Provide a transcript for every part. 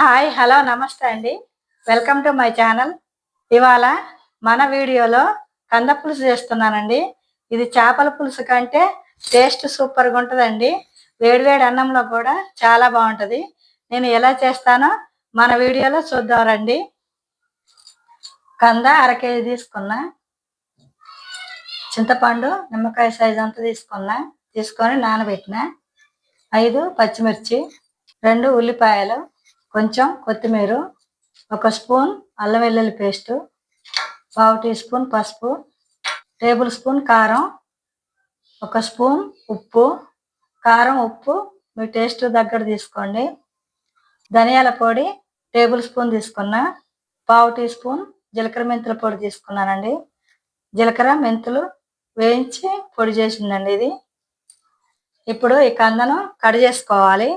Hi hello నమస్తే అండి. Welcome to my channel. ఇవాళ మన వీడియోలో కంద పులుసు చేస్తున్నానండి. ఇది చేపల పులుసు కంటే టేస్ట్ సూపర్గా ఉంటుందండి. వేడివేడి అన్నంలో కూడా చాలా బాగుంటుంది. నేను ఎలా చేస్తానో మన వీడియోలో చూద్దాం రండి. కంద అర కేజీ తీసుకున్నా. చింతపండు నిమ్మకాయ సైజ్ అంతా తీసుకున్నా. తీసుకొని నానబెట్టిన. ఐదు పచ్చిమిర్చి రెండు ఉల్లిపాయలు కొంచెం కొత్తిమీర ఒక స్పూన్ అల్లం వెల్లుల్లి పేస్టు పావు టీ స్పూన్ పసుపు టేబుల్ స్పూన్ కారం ఒక స్పూన్ ఉప్పు. కారం ఉప్పు మీ టేస్ట్ దగ్గర తీసుకోండి. ధనియాల పొడి టేబుల్ స్పూన్ తీసుకున్నా పావు టీ స్పూన్ జీలకర్ర మెంతుల పొడి తీసుకున్నానండి. జీలకర్ర మెంతులు వేయించి పొడి చేసిందండి ఇది. ఇప్పుడు ఈ కందను కట్ చేసుకోవాలి.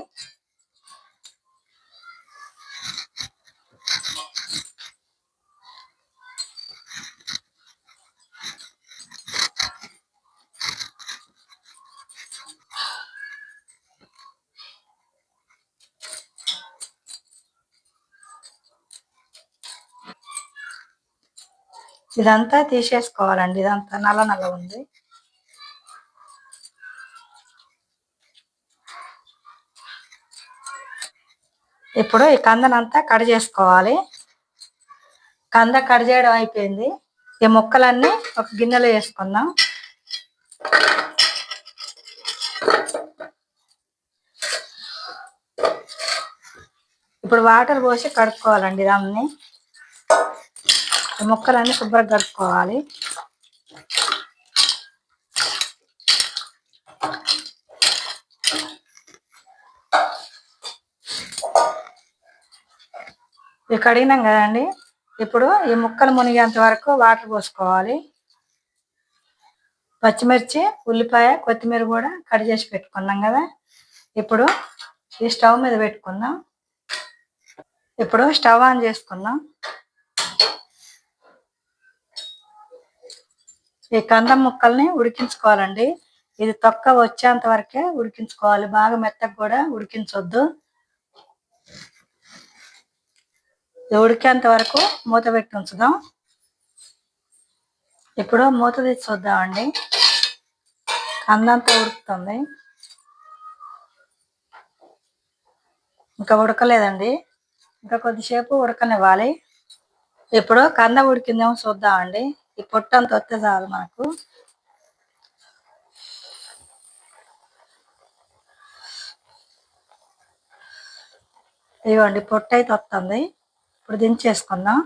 ఇదంతా తీసేసుకోవాలండి ఇదంతా నల్ల నల్ల ఉంది. ఇప్పుడు ఈ కందనంతా కట్ చేసుకోవాలి. కంద కట్ చేయడం అయిపోయింది. ఈ ముక్కలన్నీ ఒక గిన్నెలో వేసుకుందాం. ఇప్పుడు వాటర్ పోసి కడుక్కోవాలండి దాన్ని ముక్కలన్నీ శుభ్రంగా కడుక్కోవాలి. ఇవి కడిగినాం కదండి. ఇప్పుడు ఈ ముక్కలు మునిగేంత వరకు వాటర్ పోసుకోవాలి. పచ్చిమిర్చి ఉల్లిపాయ కొత్తిమీర కూడా కట్ చేసి పెట్టుకున్నాం కదా. ఇప్పుడు ఈ స్టవ్ మీద పెట్టుకుందాం. ఇప్పుడు స్టవ్ ఆన్ చేసుకుందాం. ఈ కందం ముక్కల్ని ఉడికించుకోవాలండి. ఇది తొక్క వచ్చేంత వరకే ఉడికించుకోవాలి. బాగా మెత్తగా కూడా ఉడికించొద్దు. ఇది ఉడికేంత వరకు మూత పెట్టి ఉంచుదాం. ఇప్పుడు మూత తీసి చూద్దామండి. కందంతా ఉడుకుతుంది. ఇంకా ఉడకలేదండి. ఇంకా కొద్దిసేపు ఉడకనివ్వాలి. ఇప్పుడు కంద ఉడికిందేమో చూద్దామండి. ఈ పొట్టు అంత వస్తే చాలు మనకు. ఇదిగోండి పొట్టు అయితే వస్తుంది. ఇప్పుడు దించేసుకుందాం.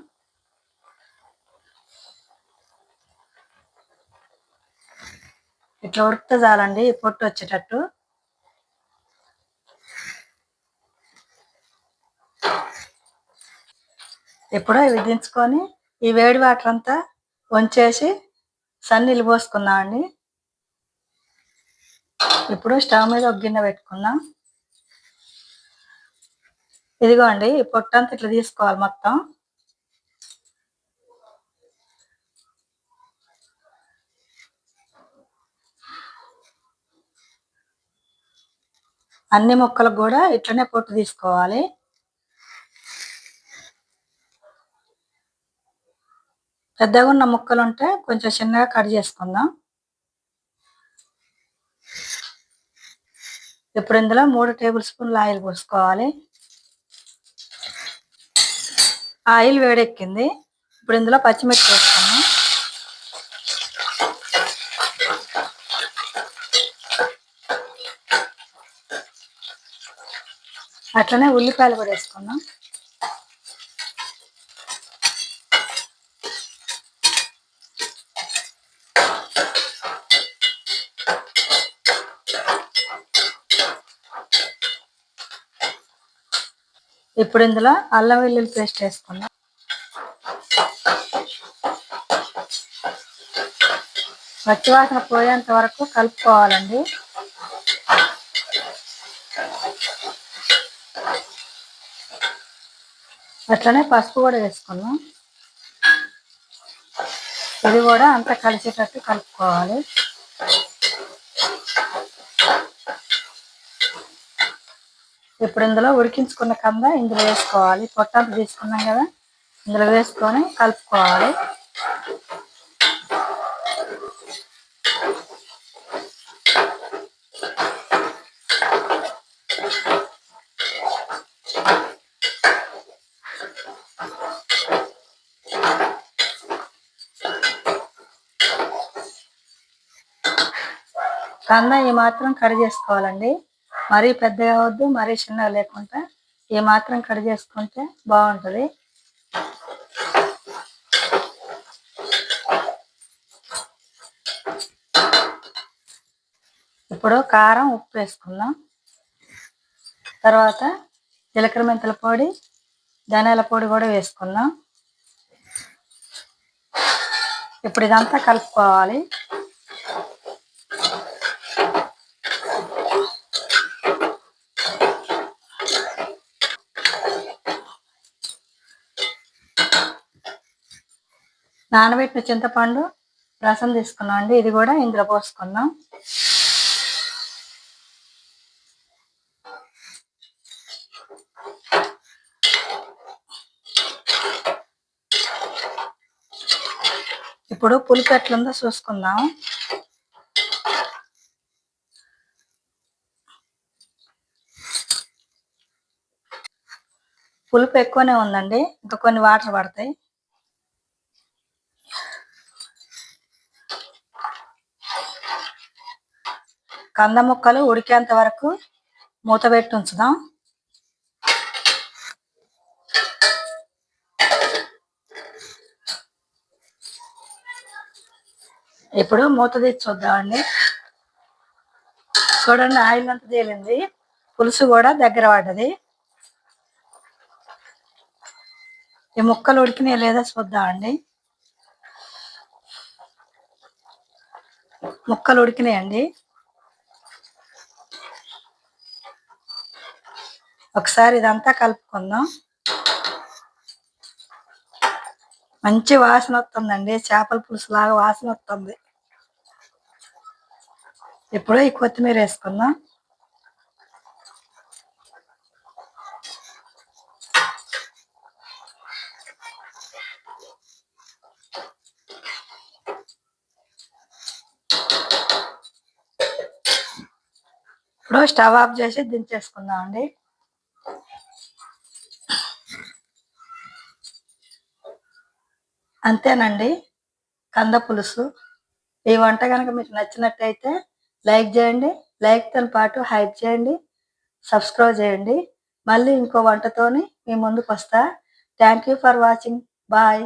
ఇట్లా ఉడికితే చాలండి ఈ పొట్టు వచ్చేటట్టు. ఇప్పుడు ఇవి దించుకొని ఈ వేడి వాటర్ అంతా వంచేసి సన్నీళ్ళు పోసుకుందామండి ఇప్పుడు స్టవ్ మీద ఒక గిన్నె పెట్టుకుందాం ఇదిగోండి ఈ పొట్టంతా ఇట్లా తీసుకోవాలి మొత్తం. అన్ని మొక్కలకు కూడా ఇట్లనే పొట్టు తీసుకోవాలి. పెద్దగా ఉన్న ముక్కలు ఉంటే కొంచెం చిన్నగా కట్ చేసుకుందాం. ఇప్పుడు ఇందులో మూడు టేబుల్ స్పూన్లు ఆయిల్ పోసుకోవాలి. ఆయిల్ వేడెక్కింది. ఇప్పుడు ఇందులో పచ్చిమిర్చి వేసుకున్నాం అట్లనే ఉల్లిపాయలు కూడా వేసుకున్నాం ఇప్పుడు ఇందులో అల్లం వెల్లుల్లి పేస్ట్ వేసుకుందాం. పచ్చివాసన పోయేంత వరకు కలుపుకోవాలండి. అట్లనే పసుపు కూడా వేసుకున్నాం ఇది కూడా అంతా కలిసేటట్టు కలుపుకోవాలి. ఇప్పుడు ఇందులో ఉడికించుకున్న కంద ఇందులో వేసుకోవాలి. పొట్టాలు తీసుకున్నాం కదా ఇందులో వేసుకొని కలుపుకోవాలి. కంద ఈ మాత్రం కర్రీ చేసుకోవాలండి మరీ పెద్దగా వద్దు మరీ చిన్నగా లేకుండా ఈ మాత్రం కట్ చేసుకుంటే బాగుంటుంది. ఇప్పుడు కారం ఉప్పు వేసుకుందాం. తర్వాత జీలకర్ర మెంతుల పొడి ధనియాల పొడి కూడా వేసుకుందాం. ఇప్పుడు ఇదంతా కలుపుకోవాలి. నానబెట్టిన చింతపండు రసం తీసుకున్నాం అండి. ఇది కూడా ఇందులో పోసుకుందాం. ఇప్పుడు పులుపు ఎట్లుందో చూసుకుందాం. పులుపు ఎక్కువనే ఉందండి. ఇంకా కొన్ని వాటర్ పడతాయి. కంద ముక్కలు ఉడికేంత వరకు మూత పెట్టి ఉంచుదాం. ఇప్పుడు మూత తీసి చూద్దామండి. చూడండి ఆయిల్ అంతా తేలింది. పులుసు కూడా దగ్గర పడ్డది. ఈ ముక్కలు ఉడికినాయి లేదా చూద్దామండి. ముక్కలు ఉడికినాయండి. ఒకసారి ఇదంతా కలుపుకుందాం. మంచి వాసన వస్తుందండి. చేపల పులుసు లాగా వాసన వస్తుంది. ఇప్పుడు ఈ కొత్తిమీర వేసుకుందాం. ఇప్పుడు స్టవ్ ఆఫ్ చేసి దించేసుకుందాం అండి అంతేనండి. కంద పులుసు. ఈ వంట కనుక మీకు నచ్చినట్టయితే లైక్ చేయండి లైక్తో పాటు హైప్ చేయండి సబ్స్క్రైబ్ చేయండి. మళ్ళీ ఇంకో వంటతోని మీ ముందుకు వస్తా thank you for watching. Bye.